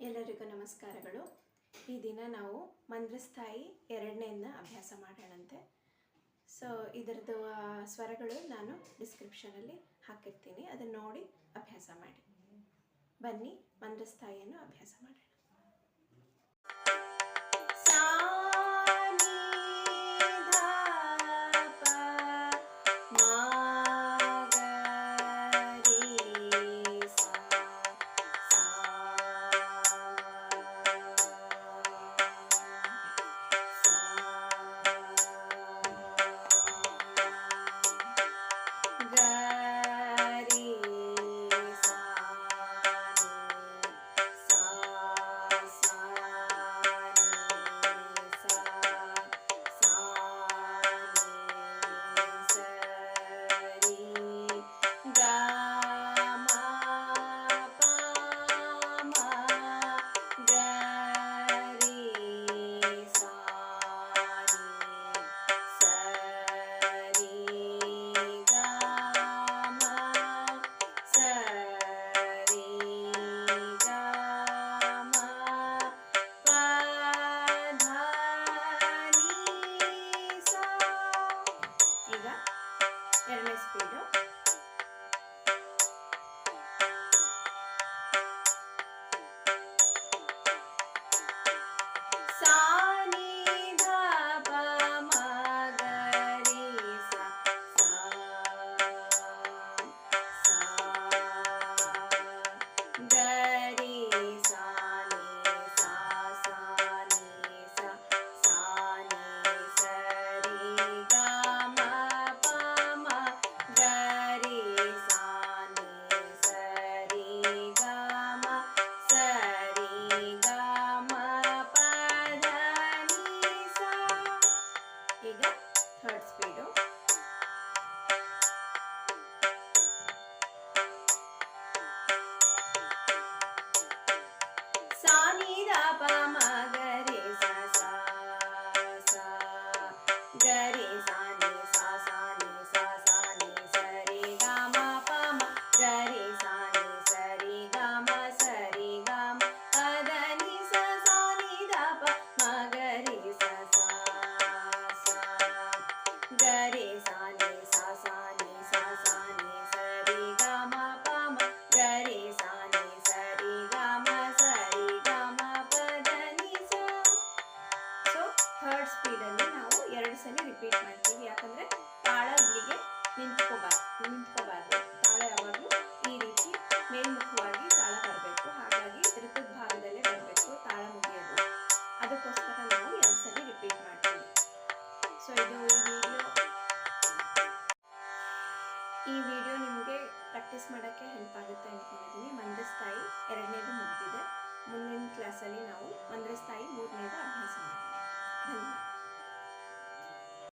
ಎಲ್ಲರಿಗೂ ನಮಸ್ಕಾರಗಳು. ಈ ದಿನ ನಾವು ಮಂದ್ರಸ್ಥಾಯಿ ಎರಡನೆಯನ್ನು ಅಭ್ಯಾಸ ಮಾಡೋಣಂತೆ. ಸೊ ಇದರದ್ದು ಸ್ವರಗಳು ನಾನು ಡಿಸ್ಕ್ರಿಪ್ಷನಲ್ಲಿ ಹಾಕಿರ್ತೀನಿ. ಅದನ್ನು ನೋಡಿ ಅಭ್ಯಾಸ ಮಾಡಿ. ಬನ್ನಿ, ಮಂದ್ರಸ್ಥಾಯಿಯನ್ನು ಅಭ್ಯಾಸ ಮಾಡೋಣ. Third speed Sundays. ಈ ವಿಡಿಯೋ ನಿಮಗೆ ಪ್ರಾಕ್ಟೀಸ್ ಮಾಡೋಕ್ಕೆ ಹೆಲ್ಪ್ ಆಗುತ್ತೆ ಅಂದ್ಕೊಂಡಿದ್ದೀನಿ ಮಂಡ್ಯ ಸ್ಥಾಯಿ, ಎರಡನೇದು ಮುಗಿದಿದೆ. ಮುಂದಿನ ಕ್ಲಾಸಲ್ಲಿ ನಾವು ಮಂದ್ರ ಸ್ಥಾಯಿ, ಮೂರನೇದು ಅಭ್ಯಾಸ ಮಾಡ್ತೀವಿ. ಧನ್ಯವಾದ.